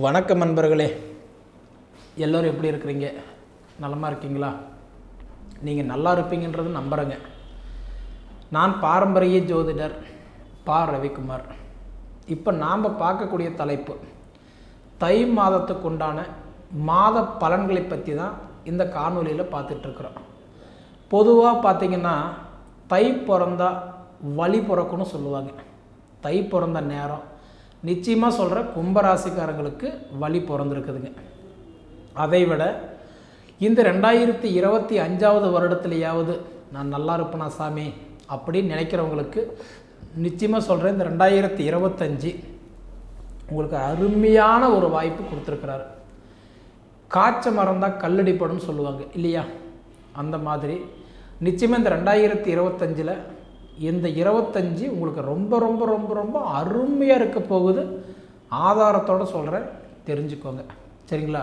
வணக்கம் நண்பர்களே. எல்லோரும் எப்படி இருக்கிறீங்க? நலமாக இருக்கீங்களா? நீங்கள் நல்லா இருப்பீங்கன்றது நம்புகிறேங்க நான் பாரம்பரிய ஜோதிடர் பா. ரவிக்குமார். இப்போ நாம் பார்க்கக்கூடிய தலைப்பு தை மாதத்துக்கு உண்டான மாத பலன்களை பற்றி தான் இந்த காணொலியில் பார்த்துட்ருக்குறோம் பொதுவாக பார்த்திங்கன்னா தை பிறந்தா வழி பிறக்குன்னு சொல்லுவாங்க. தை பிறந்த நேரம் நிச்சயமாக சொல்கிற கும்பராசிக்காரங்களுக்கு வழி பிறந்திருக்குதுங்க. அதை விட இந்த ரெண்டாயிரத்தி இருபத்தி அஞ்சாவது வருடத்துலையாவது நான் நல்லா இருப்பேனா சாமி அப்படின்னு நினைக்கிறவங்களுக்கு நிச்சயமாக சொல்கிறேன் இந்த ரெண்டாயிரத்தி இருபத்தஞ்சி உங்களுக்கு அருமையான ஒரு வாய்ப்பு கொடுத்துருக்குறாரு. காய்ச்ச மறந்தால் கல்லடிப்படும் சொல்லுவாங்க இல்லையா? அந்த மாதிரி. நிச்சயமாக இந்த ரெண்டாயிரத்தி இருபத்தஞ்சில் இந்த இருபத்தஞ்சி உங்களுக்கு ரொம்ப ரொம்ப ரொம்ப ரொம்ப அருமையாக இருக்க போகுது. ஆதாரத்தோடு சொல்கிறேன் தெரிஞ்சுக்கோங்க. சரிங்களா?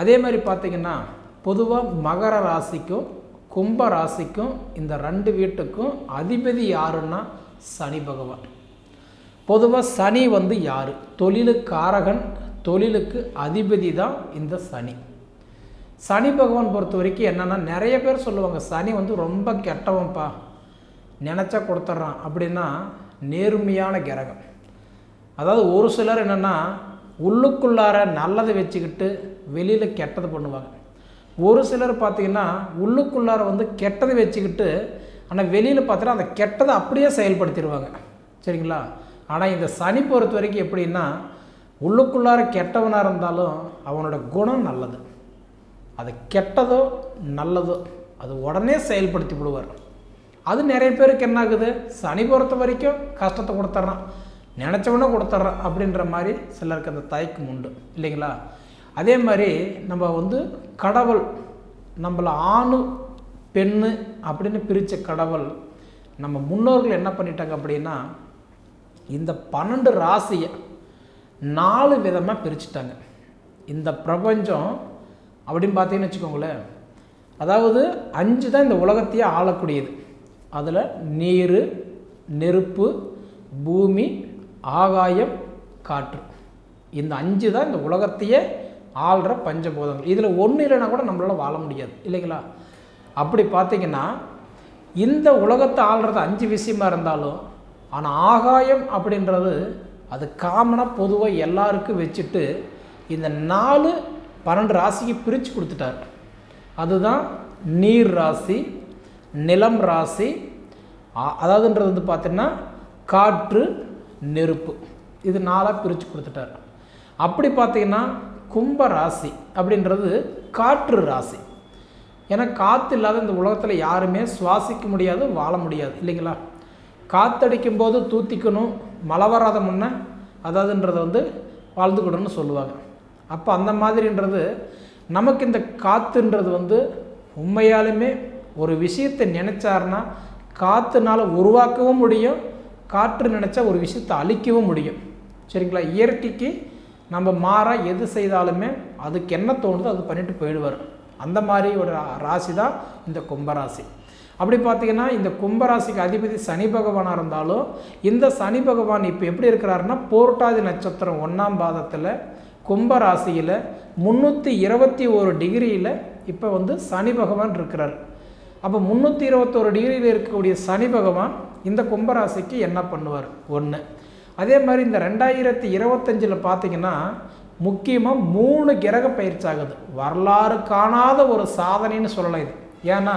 அதே மாதிரி பார்த்தீங்கன்னா பொதுவாக மகர ராசிக்கும் கும்ப ராசிக்கும் இந்த ரெண்டு வீட்டுக்கும் அதிபதி யாருன்னா சனி பகவான். பொதுவாக சனி வந்து யார்? தொழிலுக்காரகன் தொழிலுக்கு அதிபதி தான் இந்த சனி. சனி பகவான் பொறுத்த வரைக்கும் என்னென்னா நிறைய பேர் சொல்லுவாங்க சனி வந்து ரொம்ப கெட்டவன்ப்பா. நினச்சா கொடுத்துட்றான் அப்படின்னா நேர்மையான கிரகம். அதாவது ஒரு சிலர் என்னென்னா உள்ளுக்குள்ளார நல்லதை வச்சுக்கிட்டு வெளியில் கெட்டது பண்ணுவாங்க. ஒரு சிலர் பார்த்திங்கன்னா உள்ளுக்குள்ளார வந்து கெட்டதை வச்சுக்கிட்டு ஆனால் வெளியில் பார்த்தோன்னா அந்த கெட்டதை அப்படியே செயல்படுத்திடுவாங்க. சரிங்களா? ஆனால் இந்த சனி பொறுத்த வரைக்கும் எப்படின்னா உள்ளுக்குள்ளார கெட்டவனாக இருந்தாலும் அவனோட குணம் நல்லது. அது கெட்டதோ நல்லதோ அது உடனே செயல்படுத்தி விடுவார் அது நிறைய பேருக்கு என்ன ஆகுது சனி பொறுத்த வரைக்கும் கஷ்டத்தை கொடுத்துட்றான். நினச்சவனே கொடுத்துட்றான் அப்படின்ற மாதிரி சிலருக்கு அந்த தயக்கம் உண்டு. இல்லைங்களா? அதே மாதிரி நம்ம வந்து கடவுள் நம்மளை ஆணு பெண்ணு அப்படின்னு பிரித்த கடவுள் நம்ம முன்னோர்கள் என்ன பண்ணிட்டாங்க அப்படின்னா இந்த பன்னெண்டு ராசியை நாலு விதமாக பிரிச்சுட்டாங்க. இந்த பிரபஞ்சம் அப்படின்னு பார்த்தீங்கன்னு வச்சுக்கோங்களேன். அதாவது அஞ்சு தான் இந்த உலகத்தையே ஆளக்கூடியது. அதில் நீர் நெருப்பு பூமி ஆகாயம் காற்று. இந்த அஞ்சு தான் இந்த உலகத்தையே ஆள்ற பஞ்சபூதங்கள். இதில் ஒன்று இல்லைன்னா கூட நம்மளால் வாழ முடியாது. இல்லைங்களா? அப்படி பார்த்தீங்கன்னா இந்த உலகத்தை ஆள்றது அஞ்சு விஷயமா இருந்தாலும் ஆனால் ஆகாயம் அப்படின்றது அது காமனாக பொதுவாக எல்லாருக்கும் வச்சுட்டு இந்த நாலு பன்னெண்டு ராசிக்கு பிரித்து கொடுத்துட்டார். அதுதான் நீர் ராசி நிலம் ராசி அதாவதுன்றது வந்து பார்த்தீங்கன்னா காற்று நெருப்பு. இது நாளாக பிரித்து கொடுத்துட்டார். அப்படி பார்த்தீங்கன்னா கும்ப ராசி அப்படின்றது காற்று ராசி. ஏன்னா காற்று இல்லாத இந்த உலகத்தில் யாருமே சுவாசிக்க முடியாது வாழ முடியாது இல்லைங்களா? காற்றடிக்கும் போது தூத்திக்கணும் மழை வராத முன்னே அதாவதுன்றதை வந்து வாழ்ந்துக்கணும்னு சொல்லுவாங்க. அப்போ அந்த மாதிரின்றது நமக்கு இந்த காற்றுன்றது வந்து உண்மையாலுமே ஒரு விஷயத்தை நினச்சாருன்னா காற்றுனால உருவாக்கவும் முடியும் காற்று நினச்சா ஒரு விஷயத்தை அழிக்கவும் முடியும். சரிங்களா? இயற்கைக்கு நம்ம மாறாக எது செய்தாலுமே அதுக்கு என்ன தோணுதோ அது பண்ணிட்டு போயிடுவார். அந்த மாதிரி ஒரு ராசி தான் இந்த கும்பராசி. அப்படி பார்த்தீங்கன்னா இந்த கும்பராசிக்கு அதிபதி சனி பகவானாக இருந்தாலும் இந்த சனி பகவான் இப்போ எப்படி இருக்கிறாருன்னா போர்ட்டாதி நட்சத்திரம் ஒன்றாம் பாதத்தில் கும்பராசியில் முந்நூற்றி இருபத்தி ஒரு டிகிரியில் இப்போ வந்து சனி பகவான் இருக்கிறார். அப்போ முந்நூற்றி இருபத்தோரு டிகிரியில் இருக்கக்கூடிய சனி பகவான் இந்த கும்பராசிக்கு என்ன பண்ணுவார்? ஒன்று அதே மாதிரி இந்த ரெண்டாயிரத்தி இருபத்தஞ்சில் பார்த்தீங்கன்னா முக்கியமாக மூணு கிரக பயிற்சி ஆகுது. வரலாறு காணாத ஒரு சாதனைன்னு சொல்லலாம் இது. ஏன்னா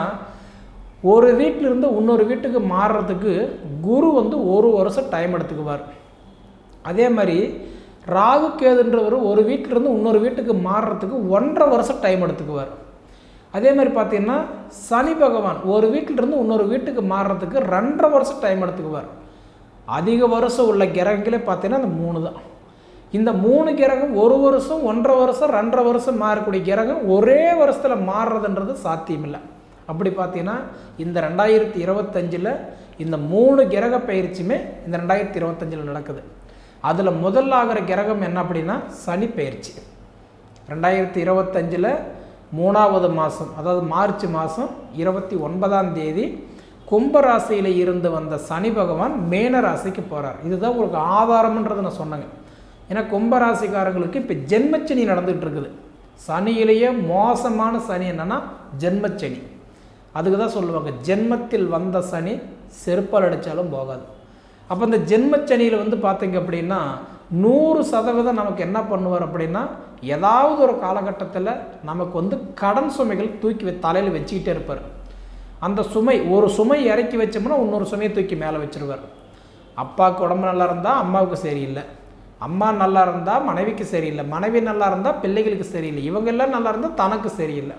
ஒரு வீட்டிலிருந்து இன்னொரு வீட்டுக்கு மாறுறதுக்கு குரு வந்து ஒரு வருஷம் டைம் எடுத்துக்குவார். அதே மாதிரி ராகு கேதுன்றவர் ஒரு வீட்டிலிருந்து இன்னொரு வீட்டுக்கு மாறுறதுக்கு ஒன்றரை வருஷம் டைம் எடுத்துக்குவார். அதே மாதிரி பார்த்தீங்கன்னா சனி பகவான் ஒரு வீட்டிலிருந்து இன்னொரு வீட்டுக்கு மாறுறதுக்கு ரெண்டரை வருஷம் டைம் எடுத்துக்குவார். அதிக வருஷம் உள்ள கிரகங்களே பார்த்தீங்கன்னா அந்த மூணு தான். இந்த மூணு கிரகம் ஒரு வருஷம் ஒன்றரை வருஷம் ரெண்டரை வருஷம் மாறக்கூடிய கிரகம் ஒரே வருஷத்தில் மாறுறதுன்றது சாத்தியமில்லை. அப்படி பார்த்தீங்கன்னா இந்த ரெண்டாயிரத்தி இருபத்தஞ்சில் இந்த மூணு கிரக பயிற்சியுமே இந்த ரெண்டாயிரத்தி இருபத்தஞ்சில் நடக்குது. அதில் முதல் ஆகிற கிரகம் என்ன அப்படின்னா சனி பயிற்சி. ரெண்டாயிரத்தி இருபத்தஞ்சில் மூணாவது மாதம் அதாவது மார்ச் மாதம் இருபத்தி ஒன்பதாம் தேதி கும்பராசியில் இருந்து வந்த சனி பகவான் மேன ராசிக்கு போகிறார் இதுதான் உங்களுக்கு ஆதாரம்ன்றது நான் சொன்னேங்க. ஏன்னா கும்பராசிக்காரங்களுக்கு இப்போ ஜென்மச்சனி நடந்துகிட்டு இருக்குது சனியிலேயே மோசமான சனி என்னென்னா ஜென்மச்சனி. அதுக்கு தான் சொல்லுவாங்க ஜென்மத்தில் வந்த சனி செருப்பால் அடித்தாலும் போகாது. அப்போ இந்த ஜென்மச்சனியில் வந்து பார்த்தீங்க அப்படின்னா நூறு சதவீதம் நமக்கு என்ன பண்ணுவார் அப்படின்னா ஏதாவது ஒரு காலகட்டத்தில் நமக்கு வந்து கடன் சுமைகள் தூக்கி வை- தலையில் வச்சுக்கிட்டே இருப்பார். அந்த சுமை ஒரு சுமை இறக்கி வச்சோம்னா இன்னொரு சுமையை தூக்கி மேலே வச்சுருவார். அப்பாவுக்கு உடம்பு நல்லா இருந்தால் அம்மாவுக்கு சரியில்லை. அம்மா நல்லா இருந்தால் மனைவிக்கு சரியில்லை. மனைவி நல்லா இருந்தால் பிள்ளைகளுக்கு சரியில்லை. இவங்கெல்லாம் நல்லா இருந்தால் தனக்கு சரியில்லை.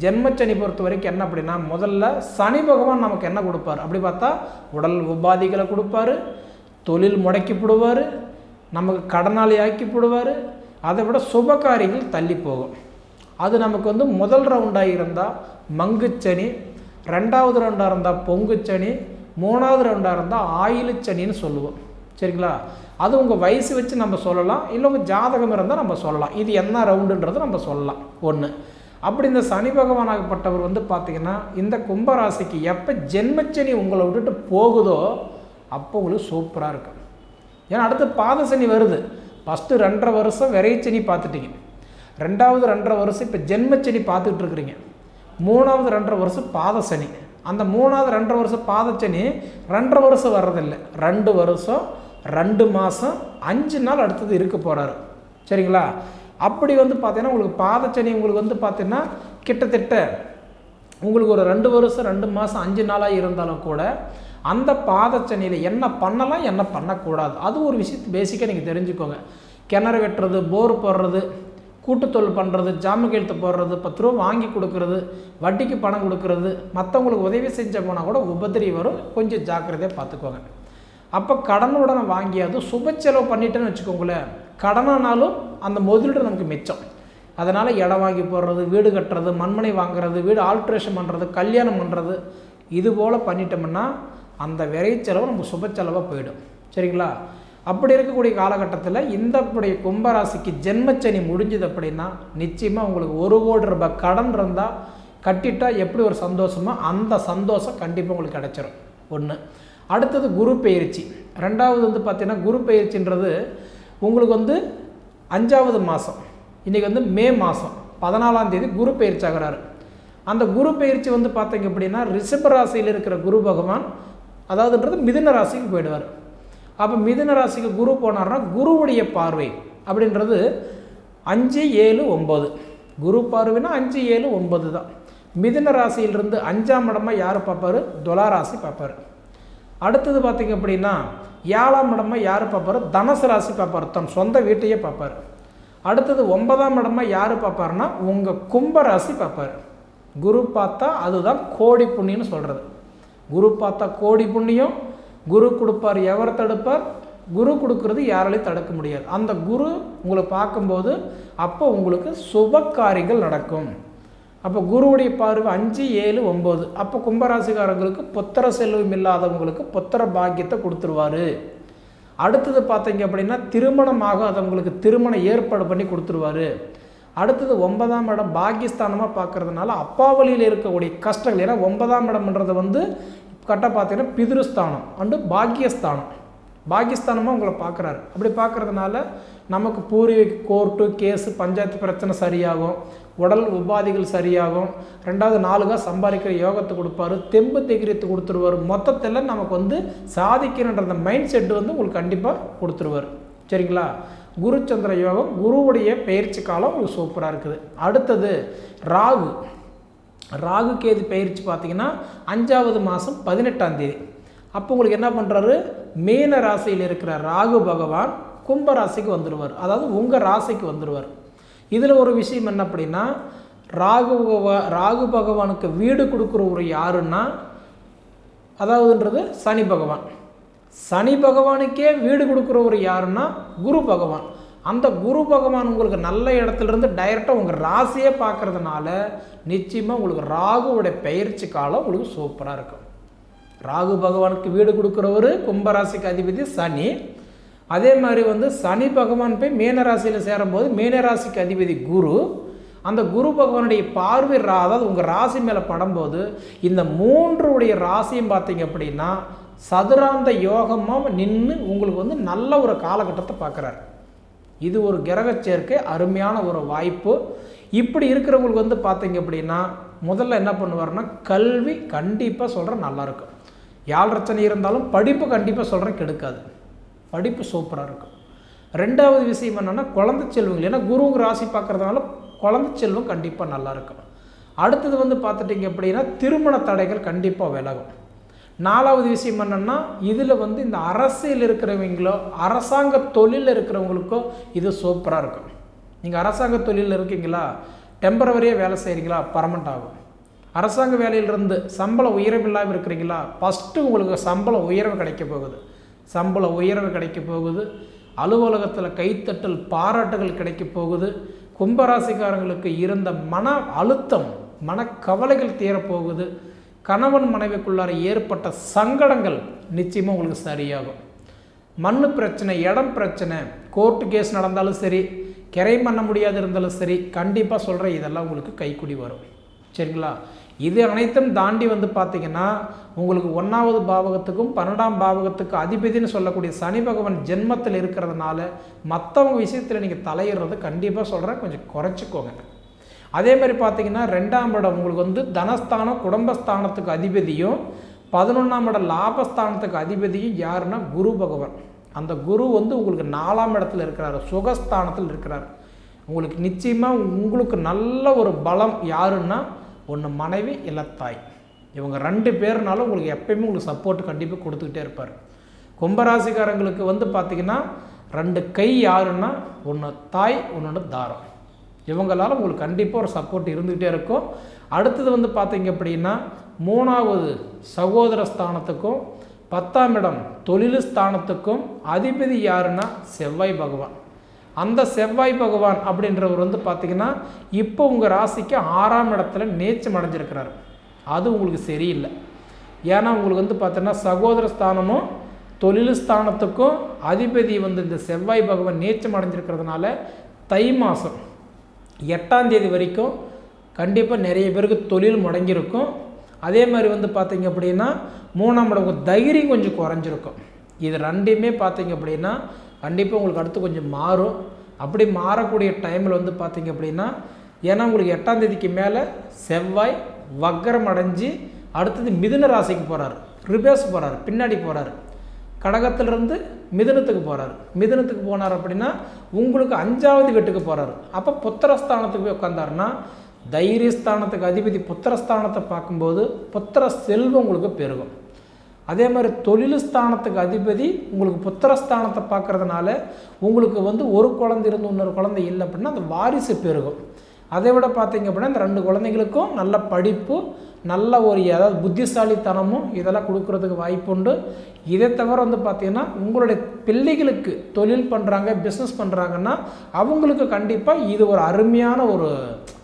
ஜென்மச்சனி பொறுத்த வரைக்கும் என்ன அப்படின்னா முதல்ல சனி பகவான் நமக்கு என்ன கொடுப்பார்? அப்படி பார்த்தா உடல் உபாதிகளை கொடுப்பாரு தொழில் முடக்கி போடுவார் நமக்கு கடனாளி ஆக்கி போடுவார் அதை விட சுப காரியங்கள் தள்ளி போகும். அது நமக்கு வந்து முதல் ரவுண்டாக இருந்தால் மங்குச்சனி ரெண்டாவது ரவுண்டாக இருந்தால் பொங்குச்சனி மூணாவது ரவுண்டாக இருந்தால் ஆயிலுச்சனின்னு சொல்லுவோம். சரிங்களா? அது உங்கள் வயசு வச்சு நம்ம சொல்லலாம் இல்லை உங்கள் ஜாதகம் இருந்தால் நம்ம சொல்லலாம். இது என்ன ரவுண்டுன்றது நம்ம சொல்லலாம். ஒன்று அப்படி இந்த சனி பகவானாகப்பட்டவர் வந்து பார்த்திங்கன்னா இந்த கும்பராசிக்கு எப்போ ஜென்மச்சனி உங்களை விட்டுட்டு போகுதோ அப்போ உங்களுக்கு சூப்பராக இருக்கும். ஏன்னா அடுத்து பாத சனி வருது. ஃபஸ்ட்டு ரெண்டரை வருஷம் விரைச்சனி பார்த்துட்டீங்க. ரெண்டாவது ரெண்டரை வருஷம் இப்போ ஜென்மச்சனி பார்த்துக்கிட்டு இருக்கிறீங்க மூணாவது ரெண்டரை வருஷம் பாத சனி. அந்த மூணாவது ரெண்டரை வருஷம் பாதச்சனி ரெண்டரை வருஷம் வர்றதில்லை. ரெண்டு வருஷம் ரெண்டு மாதம் அஞ்சு நாள் அடுத்தது இருக்க போகிறாரு சரிங்களா? அப்படி வந்து பார்த்தீங்கன்னா உங்களுக்கு பாதச்சனி உங்களுக்கு வந்து பார்த்தீங்கன்னா கிட்டத்தட்ட உங்களுக்கு ஒரு ரெண்டு வருஷம் ரெண்டு மாதம் அஞ்சு நாளாக இருந்தாலும் கூட அந்த பாதச்சனியில் என்ன பண்ணலாம் என்ன பண்ணக்கூடாது? அது ஒரு விஷயத்து பேசிக்காக நீங்கள் தெரிஞ்சுக்கோங்க. கிணறு வெட்டுறது போர் போடுறது கூட்டுத்தொழில் பண்ணுறது ஜாம கையெழுத்து போடுறது பத்து ரூபா வாங்கி கொடுக்கறது வட்டிக்கு பணம் கொடுக்கறது மற்றவங்களுக்கு உதவி செஞ்ச போனால் கூட உபதிரி வரும். கொஞ்சம் ஜாக்கிரதையாக பார்த்துக்கோங்க. அப்போ கடனுடனே வாங்கியாவது சுப செலவு பண்ணிட்டேன்னு வச்சுக்கோங்களேன். கடனானாலும் அந்த முதலீடு நமக்கு மிச்சம். அதனால் இடம் வாங்கி போடுறது வீடு கட்டுறது மண்மனை வாங்குறது வீடு ஆல்ட்ரேஷன் பண்ணுறது கல்யாணம் பண்ணுறது இது போல் பண்ணிட்டோம்னா அந்த விரை செலவு நம்ம சுப செலவாக போயிடும். சரிங்களா? அப்படி இருக்கக்கூடிய காலகட்டத்தில் இந்த அப்படி கும்பராசிக்கு ஜென்மச்சனி முடிஞ்சது அப்படின்னா நிச்சயமாக உங்களுக்கு ஒரு கோடி ரூபாய் கடன் இருந்தால் கட்டிட்டால் எப்படி ஒரு சந்தோஷமோ அந்த சந்தோஷம் கண்டிப்பாக உங்களுக்கு கிடைச்சிரும். ஒன்று அடுத்தது குரு பயிற்சி. ரெண்டாவது வந்து பார்த்திங்கன்னா குரு பயிற்சின்றது உங்களுக்கு வந்து அஞ்சாவது மாதம் இன்றைக்கி வந்து மே மாதம் பதினாலாம் தேதி குரு பயிற்சி ஆகிறாரு. அந்த குரு பயிற்சி வந்து பார்த்தீங்க அப்படின்னா ரிஷபராசியில் இருக்கிற குரு பகவான் அதாவதுன்றது மிதுன ராசிக்கு போயிடுவார். அப்போ மிதுன ராசிக்கு குரு போனார்னா குருவுடைய பார்வை அப்படின்றது அஞ்சு ஏழு ஒம்பது குரு பார்வைனா அஞ்சு ஏழு ஒம்பது தான். மிதுன ராசியிலிருந்து அஞ்சாம் இடமா யார் பார்ப்பாரு? துலா ராசி பார்ப்பாரு. அடுத்தது பார்த்திங்க அப்படின்னா ஏழாம் இடமா யார் பார்ப்பாரு? தனுசு ராசி பார்ப்பார். தன் சொந்த வீட்டையே பார்ப்பார். அடுத்தது ஒன்பதாம் இடமா யார் பார்ப்பாருன்னா உங்கள் கும்ப ராசி பார்ப்பார். குரு பார்த்தா அதுதான் கோடி புண்ணின்னு சொல்கிறது குரு பார்த்தா கோடி புண்ணியம் குரு கொடுப்பார் எவர் தடுப்பார்? குரு கொடுக்கறது யாராலையும் தடுக்க முடியாது. அந்த குரு உங்களை பார்க்கும்போது அப்போ உங்களுக்கு சுப காரியங்கள் நடக்கும். அப்போ குருவுடைய பார்வை அஞ்சு ஏழு ஒம்பது அப்போ கும்பராசிக்காரங்களுக்கு புத்திர செல்வம் இல்லாதவங்களுக்கு புத்திர பாக்கியத்தை கொடுத்துருவார். அடுத்தது பார்த்தீங்க அப்படின்னா திருமணம் ஆகாதவங்களுக்கு திருமணம் ஏற்பாடு பண்ணி கொடுத்துருவாரு. அடுத்தது ஒன்பதாம் இடம் பாகிஸ்தானமாக பார்க்கறதுனால அப்பா வழியில் இருக்கக்கூடிய கஷ்டங்கள். ஏன்னா ஒன்பதாம் இடம்ன்றது வந்து கரெக்டாக பார்த்தீங்கன்னா பிதிருஸ்தானம் அண்டு பாக்கியஸ்தானம் பாகிஸ்தானமாக உங்களை பார்க்குறாரு. அப்படி பார்க்குறதுனால நமக்கு பூர்வீக கோர்ட்டு கேஸு பஞ்சாயத்து பிரச்சனை சரியாகும். உடல் உபாதிகள் சரியாகும். ரெண்டாவது நாளுగా சம்பாதிக்கிற யோகத்தை கொடுப்பாரு. தெம்பு திகிரியத்தை கொடுத்துருவார். மொத்தத்தில் நமக்கு வந்து சாதிக்கணுன்ற அந்த மைண்ட் செட் வந்து உங்களுக்கு கண்டிப்பாக கொடுத்துருவார். சரிங்களா? குரு சந்திர யோகம் குருவுடைய பயிற்சி காலம் உங்களுக்கு சூப்பராக இருக்குது. அடுத்தது ராகு. ராகு கேது பயிற்சி பார்த்தீங்கன்னா அஞ்சாவது மாதம் பதினெட்டாம் தேதி. அப்போ உங்களுக்கு என்ன பண்ணுறாரு மீன ராசியில் இருக்கிற ராகு பகவான் கும்ப ராசிக்கு வந்துடுவார் அதாவது உங்கள் ராசிக்கு வந்துடுவார் இதில் ஒரு விஷயம் என்ன அப்படின்னா ராகு ராகு பகவானுக்கு வீடு கொடுக்குறவர் யாருன்னா அதாவதுன்றது சனி பகவான். சனி பகவானுக்கே வீடு கொடுக்குறவர் யாருன்னா குரு பகவான். அந்த குரு பகவான் உங்களுக்கு நல்ல இடத்துலேருந்து டைரெக்டாக உங்கள் ராசியே பார்க்கறதுனால நிச்சயமாக உங்களுக்கு ராகுவோடைய பயிற்சி காலம் உங்களுக்கு சூப்பராக இருக்கும். ராகு பகவானுக்கு வீடு கொடுக்குறவர் கும்பராசிக்கு அதிபதி சனி. அதே மாதிரி வந்து சனி பகவான் போய் மீனராசியில் சேரும்போது மீனராசிக்கு அதிபதி குரு. அந்த குரு பகவானுடைய பார்வை ராதாவது உங்கள் ராசி மேலே படும்போது இந்த மூன்றுடைய ராசியும் பார்த்தீங்க அப்படின்னா சதுராந்த யோகமாக நின்று உங்களுக்கு வந்து நல்ல ஒரு காலகட்டத்தை பார்க்குறாரு. இது ஒரு கிரக சேர்க்கை அருமையான ஒரு வாய்ப்பு. இப்படி இருக்கிறவங்களுக்கு வந்து பார்த்தீங்க அப்படின்னா முதல்ல என்ன பண்ணுவாருன்னா கல்வி கண்டிப்பாக சொல்கிறேன் நல்லாயிருக்கும் யாழ் பிரச்சனை இருந்தாலும் படிப்பு கண்டிப்பாக சொல்கிறேன் கெடுக்காது. படிப்பு சூப்பராக இருக்கும். ரெண்டாவது விஷயம் என்னென்னா குழந்தை செல்வங்கள். ஏன்னா குருங்க ராசி பார்க்குறதுனால குழந்தை செல்வம் கண்டிப்பாக நல்லா இருக்கும். அடுத்தது வந்து பார்த்துட்டிங்க அப்படின்னா திருமண தடைகள் கண்டிப்பாக விலகும். நாலாவது விஷயம் என்னென்னா இதில் வந்து இந்த அரசியல் இருக்கிறவங்களோ அரசாங்க தொழிலில் இருக்கிறவங்களுக்கோ இது சூப்பராக இருக்கும். நீங்கள் அரசாங்க தொழிலில் இருக்கீங்களா? டெம்பரவரியாக வேலை செய்கிறீங்களா பர்மனெண்ட் ஆகும். அரசாங்க வேலையிலிருந்து சம்பளம் உயர்வு இல்லாமல் இருக்கிறீங்களா? ஃபஸ்ட்டு உங்களுக்கு சம்பளம் உயர்வு கிடைக்க போகுது. சம்பள உயர்வு கிடைக்க போகுது. அலுவலகத்தில் கைத்தட்டல் பாராட்டுகள் கிடைக்க போகுது. கும்பராசிக்காரங்களுக்கு இருந்த மன அழுத்தம் மனக்கவலைகள் தீரப்போகுது கணவன் மனைவிக்குள்ளார ஏற்பட்ட சங்கடங்கள் நிச்சயமாக உங்களுக்கு சரியாகும். மண் பிரச்சனை இடம் பிரச்சனை கோர்ட்டு கேஸ் நடந்தாலும் சரி கிரை பண்ண முடியாது இருந்தாலும் சரி கண்டிப்பாக சொல்கிறேன் இதெல்லாம் உங்களுக்கு கைக்குடி வரும். சரிங்களா? இது அனைத்தும் தாண்டி வந்து பார்த்தீங்கன்னா உங்களுக்கு ஒன்றாவது பாவகத்துக்கும் பன்னெண்டாம் பாவகத்துக்கும் அதிபதினு சொல்லக்கூடிய சனி பகவான் ஜென்மத்தில் இருக்கிறதுனால மற்றவங்க விஷயத்தில் நீங்கள் தலையிடுறது கண்டிப்பாக சொல்கிறேன் கொஞ்சம் குறைச்சிக்கோங்க. அதே மாதிரி பார்த்தீங்கன்னா ரெண்டாம் இடம் உங்களுக்கு வந்து தனஸ்தானம் குடும்பஸ்தானத்துக்கு அதிபதியும் பதினொன்றாம் இடம் லாபஸ்தானத்துக்கு அதிபதியும் யாருன்னா குரு பகவான். அந்த குரு வந்து உங்களுக்கு நாலாம் இடத்துல இருக்கிறாரு சுகஸ்தானத்தில் இருக்கிறார். உங்களுக்கு நிச்சயமாக உங்களுக்கு நல்ல ஒரு பலம் யாருன்னா ஒன்று மனைவி இல்லை தாய். இவங்க ரெண்டு பேர்னாலும் உங்களுக்கு எப்பயுமே உங்களுக்கு சப்போர்ட் கண்டிப்பாக கொடுத்துக்கிட்டே இருப்பார். கும்பராசிக்காரங்களுக்கு வந்து பார்த்திங்கன்னா ரெண்டு கை யாருன்னா ஒன்று தாய் ஒன்று தாரம். இவங்களால் உங்களுக்கு கண்டிப்பாக ஒரு சப்போர்ட் இருந்துக்கிட்டே இருக்கும். அடுத்தது வந்து பார்த்தீங்க அப்படின்னா மூணாவது சகோதர ஸ்தானத்துக்கும் பத்தாம் இடம் தொழில் ஸ்தானத்துக்கும் அதிபதி யாருன்னா செவ்வாய் பகவான். அந்த செவ்வாய் பகவான் அப்படின்றவர் வந்து பார்த்திங்கன்னா இப்போ உங்கள் ராசிக்கு ஆறாம் இடத்துல நேச்சம் அடைஞ்சிருக்கிறார். அது உங்களுக்கு சரியில்லை. ஏன்னா உங்களுக்கு வந்து பார்த்தீங்கன்னா சகோதர ஸ்தானமும் தொழில் ஸ்தானத்துக்கும் அதிபதி வந்து இந்த செவ்வாய் பகவான் நேச்சம் அடைஞ்சிருக்கிறதுனால தை மாதம் எட்டாம் தேதி வரைக்கும் கண்டிப்பாக நிறைய பேருக்கு தொழில் முடங்கியிருக்கும். அதே மாதிரி வந்து பார்த்திங்க அப்படின்னா மூணாம் இடம் தைரியம் கொஞ்சம் குறைஞ்சிருக்கும். இது ரெண்டையுமே பார்த்திங்க அப்படின்னா கண்டிப்பாக உங்களுக்கு அடுத்து கொஞ்சம் மாறும். அப்படி மாறக்கூடிய டைமில் வந்து பார்த்தீங்க அப்படின்னா ஏன்னா உங்களுக்கு எட்டாம் தேதிக்கு மேலே செவ்வாய் வக்கரம் அடைஞ்சு அடுத்தது மிதுன ராசிக்கு போகிறார் ரிபேஸ் போகிறார் பின்னாடி போகிறார் கடகத்திலிருந்து மிதனத்துக்கு போகிறார் மிதனத்துக்கு போனார் அப்படின்னா உங்களுக்கு அஞ்சாவது வீட்டுக்கு போகிறார் அப்போ புத்திரஸ்தானத்துக்கு போய் உட்காந்தாருன்னா தைரியஸ்தானத்துக்கு அதிபதி புத்திரஸ்தானத்தை பார்க்கும்போது புத்திர செல்வம் உங்களுக்கு பெருகும். அதே மாதிரி தொழில் ஸ்தானத்துக்கு அதிபதி உங்களுக்கு புத்திரஸ்தானத்தை பார்க்குறதுனால உங்களுக்கு வந்து ஒரு குழந்தை இருந்து இன்னொரு குழந்தை இல்லை அப்படின்னா அந்த வாரிசு பெருகும். அதை விட பார்த்தீங்க அப்படின்னா இந்த ரெண்டு குழந்தைங்களுக்கும் நல்ல படிப்பு நல்ல ஒரு ஏதாவது புத்திசாலித்தனமும் இதெல்லாம் கொடுக்கறதுக்கு வாய்ப்புண்டு. இதை தவிர வந்து பார்த்திங்கன்னா உங்களுடைய பிள்ளைகளுக்கு தொழில் பண்ணுறாங்க பிஸ்னஸ் பண்ணுறாங்கன்னா அவங்களுக்கு கண்டிப்பாக இது ஒரு அருமையான ஒரு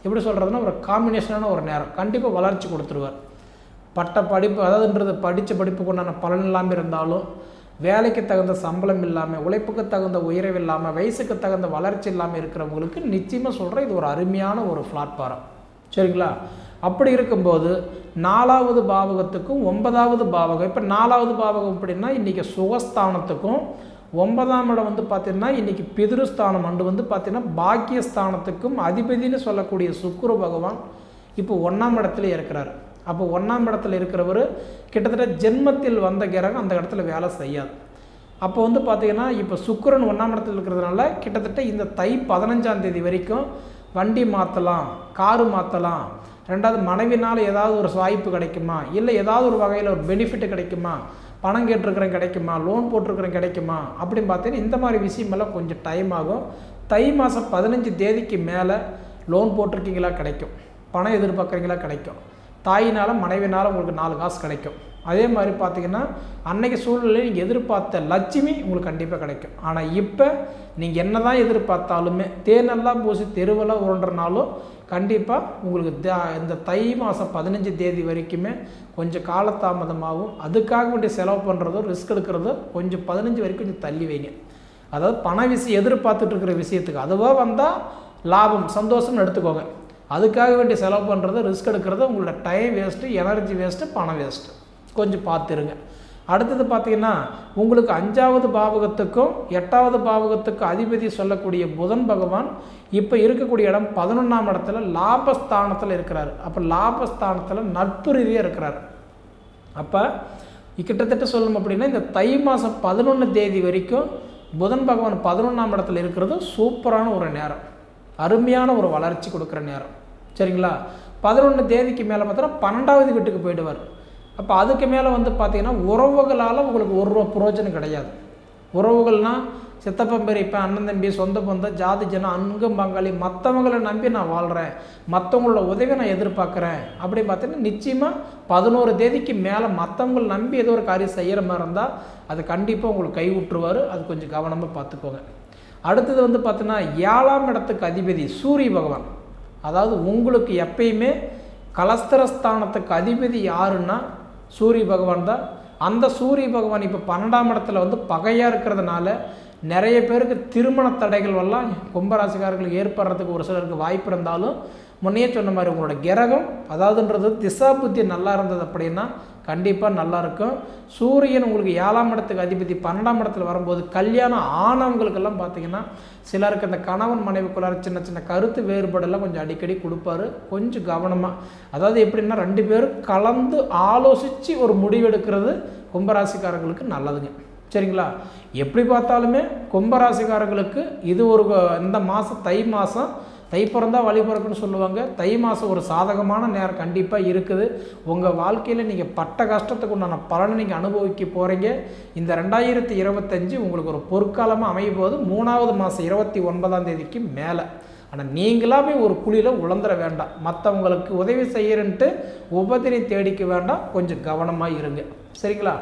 எப்படி சொல்கிறதுனா ஒரு காம்பினேஷனான ஒரு நேரம். கண்டிப்பாக வளர்ச்சி கொடுத்துருவார். பட்ட படிப்பு அதாவதுன்றது படித்த படிப்புக்கு உண்டான பலன் இல்லாமல் இருந்தாலும் வேலைக்கு தகுந்த சம்பளம் இல்லாமல் உழைப்புக்கு தகுந்த உயர்வு இல்லாமல் வயசுக்கு தகுந்த வளர்ச்சி இல்லாமல் இருக்கிறவங்களுக்கு நிச்சயமாக சொல்கிறேன் இது ஒரு அருமையான ஒரு பிளாட்ஃபாரம் சரிங்களா? அப்படி இருக்கும்போது நாலாவது பாவகத்துக்கும் ஒன்பதாவது பாவகம். இப்போ நாலாவது பாவகம் அப்படின்னா இன்றைக்கி சுகஸ்தானத்துக்கும் ஒன்பதாம் இடம் வந்து பார்த்திங்கன்னா இன்றைக்கி பிதிருஸ்தானம் அண்டு வந்து பார்த்திங்கன்னா பாக்கியஸ்தானத்துக்கும் அதிபதினு சொல்லக்கூடிய சுக்குரு பகவான் இப்போ ஒன்றாம் இடத்துல இருக்கிறார். அப்போ ஒன்றாம் இடத்துல இருக்கிறவர் கிட்டத்தட்ட ஜென்மத்தில் வந்த கிரகம் அந்த இடத்துல வேலை செய்யாது. அப்போ வந்து பார்த்திங்கன்னா இப்போ சுக்கரன் ஒன்றாம் இடத்துல இருக்கிறதுனால கிட்டத்தட்ட இந்த தை பதினஞ்சாம் தேதி வரைக்கும் வண்டி மாற்றலாம் காரு மாற்றலாம் ரெண்டாவது மனைவினால் ஏதாவது ஒரு வாய்ப்பு கிடைக்குமா? இல்லை ஏதாவது ஒரு வகையில் ஒரு பெனிஃபிட் கிடைக்குமா? பணம் கேட்டிருக்கிறேன் கிடைக்குமா? லோன் போட்டிருக்கிறேன் கிடைக்குமா? அப்படின்னு பார்த்தீங்கன்னா இந்த மாதிரி விஷயமெல்லாம் கொஞ்சம் டைம் ஆகும். தை மாதம் பதினஞ்சு தேதிக்கு மேலே லோன் போட்டிருக்கீங்களா? கிடைக்கும். பணம் எதிர்பார்க்குறீங்களா? கிடைக்கும். தாயினால் மனைவினால் உங்களுக்கு நாலு காசு கிடைக்கும். அதே மாதிரி பார்த்தீங்கன்னா அன்னைக்கு சூழ்நிலையில் நீங்கள் எதிர்பார்த்த லட்சுமி உங்களுக்கு கண்டிப்பாக கிடைக்கும். ஆனால் இப்போ நீங்கள் என்ன தான் எதிர்பார்த்தாலுமே தேனெல்லாம் பூசி தெருவெல்லாம் உருண்டுறனாலும் கண்டிப்பாக உங்களுக்கு த- இந்த தை மாதம் பதினஞ்சு தேதி வரைக்குமே கொஞ்சம் காலதாமதமாகவும் அதுக்காக வேண்டிய செலவு பண்ணுறதோ ரிஸ்க் எடுக்கிறதோ கொஞ்சம் பதினஞ்சு வரைக்கும் கொஞ்சம் தள்ளி வைங்க. அதாவது பண விஷயம் எதிர்பார்த்துட்டு இருக்கிற விஷயத்துக்கு அதுவாக வந்தால் லாபம் சந்தோஷம்னு எடுத்துக்கோங்க. அதுக்காக வேண்டிய செலவு பண்ணுறது ரிஸ்க் எடுக்கிறது உங்களோட டைம் வேஸ்ட்டு எனர்ஜி வேஸ்ட்டு பணம் வேஸ்ட்டு கொஞ்சம் பார்த்துருங்க. அடுத்தது பார்த்தீங்கன்னா உங்களுக்கு அஞ்சாவது பாவகத்துக்கும் எட்டாவது பாவகத்துக்கும் அதிபதி சொல்லக்கூடிய புதன் பகவான் இப்போ இருக்கக்கூடிய இடம் பதினொன்றாம் இடத்துல லாபஸ்தானத்தில் இருக்கிறார். அப்போ லாபஸ்தானத்தில் நட்பு ரீதியாக இருக்கிறார். அப்போ கிட்டத்தட்ட சொல்லணும் அப்படின்னா இந்த தை மாதம் பதினொன்று தேதி வரைக்கும் புதன் பகவான் பதினொன்றாம் இடத்துல இருக்கிறது சூப்பரான ஒரு நேரம். அருமையான ஒரு வளர்ச்சி கொடுக்குற நேரம். சரிங்களா? பதினொன்று தேதிக்கு மேலே பார்த்தோன்னா பன்னெண்டாவது வீட்டுக்கு போயிடுவார். அப்போ அதுக்கு மேலே வந்து பார்த்தீங்கன்னா உறவுகளால் உங்களுக்கு ஒரு ரூபா புரோஜனம் கிடையாது. உறவுகள்னால் சித்தப்பன் பெரியப்பன் அண்ணன் தம்பி சொந்த பந்தம் ஜாதி ஜனம் அங்கும் பங்காளி மற்றவங்களை நம்பி நான் வாழ்கிறேன் மற்றவங்களோட உதவி நான் எதிர்பார்க்குறேன். அப்படி பார்த்தீங்கன்னா நிச்சயமாக பதினோரு தேதிக்கு மேலே மற்றவங்களை நம்பி ஏதோ ஒரு காரியம் செய்கிற மாதிரி இருந்தால் அது கண்டிப்பாக உங்களுக்கு கை விட்டுருவார் அது கொஞ்சம் கவனமாக பார்த்துக்கோங்க அடுத்தது வந்து பார்த்தீங்கன்னா ஏழாம் இடத்துக்கு அதிபதி சூரிய பகவான். அதாவது உங்களுக்கு எப்பயுமே கலஸ்தரஸ்தானத்துக்கு அதிபதி யாருன்னா சூரிய பகவான் தான். அந்த சூரிய பகவான் இப்போ பன்னெண்டாம் இடத்துல வந்து பகையாக இருக்கிறதுனால நிறைய பேருக்கு திருமண தடைகள் எல்லாம் கும்பராசிக்காரர்களுக்கு ஏற்படுறதுக்கு ஒரு சிலருக்கு வாய்ப்பு இருந்தாலும் முன்னையே சொன்ன மாதிரி உங்களோட கிரகம் அதாவதுன்றது திசா புத்தி நல்லா இருந்தது அப்படின்னா கண்டிப்பாக நல்லாயிருக்கும் சூரியன் உங்களுக்கு ஏழாம் இடத்துக்கு அதிபதி பன்னெண்டாம் இடத்துல வரும்போது கல்யாணம் ஆனவங்களுக்கெல்லாம் பார்த்தீங்கன்னா சிலருக்கு அந்த கணவன் மனைவிக்குள்ளார சின்ன சின்ன கருத்து வேறுபாடெல்லாம் கொஞ்சம் அடிக்கடி கொடுப்பாரு. கொஞ்சம் கவனமாக அதாவது எப்படின்னா ரெண்டு பேரும் கலந்து ஆலோசித்து ஒரு முடிவெடுக்கிறது கும்பராசிக்காரங்களுக்கு நல்லதுங்க. சரிங்களா? எப்படி பார்த்தாலுமே கும்பராசிக்காரர்களுக்கு இது ஒரு இந்த மாதம் தை மாதம் தை பிறந்தா வழி பிறக்குன்னு சொல்லுவாங்க. தை மாதம் ஒரு சாதகமான நேரம் கண்டிப்பாக இருக்குது. உங்கள் வாழ்க்கையில் நீங்கள் பட்ட கஷ்டத்துக்கு உண்டான பலனை நீங்கள் அனுபவிக்க போகிறீங்க இந்த ரெண்டாயிரத்தி இருபத்தஞ்சு உங்களுக்கு ஒரு பொற்காலமாக அமையும் போது மூணாவது மாதம் இருபத்தி ஒன்பதாம் தேதிக்கு மேலே. ஆனால் நீங்களாமே ஒரு குழியில் உழந்துட வேண்டாம். மற்றவங்களுக்கு உதவி செய்யறன்ட்டு உபதினை தேடிக்க வேண்டாம். கொஞ்சம் கவனமாக இருங்க. சரிங்களா?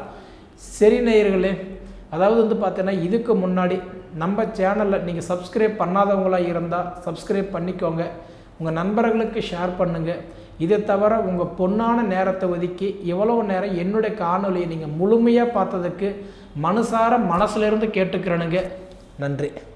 சரி நேயர்களே அதாவது வந்து பார்த்தீங்கன்னா இதுக்கு முன்னாடி நம்ம சேனலில் நீங்கள் சப்ஸ்கிரைப் பண்ணாதவங்களாக இருந்தால் சப்ஸ்கிரைப் பண்ணிக்கோங்க. உங்கள் நண்பர்களுக்கு ஷேர் பண்ணுங்கள் இதை தவிர உங்கள் பொன்னான நேரத்தை ஒதுக்கி எவ்வளோ நேரம் என்னுடைய காணொலியை நீங்கள் முழுமையாக பார்த்ததுக்கு மனசார மனசுலேருந்து கேட்டுக்கிறனுங்க. நன்றி.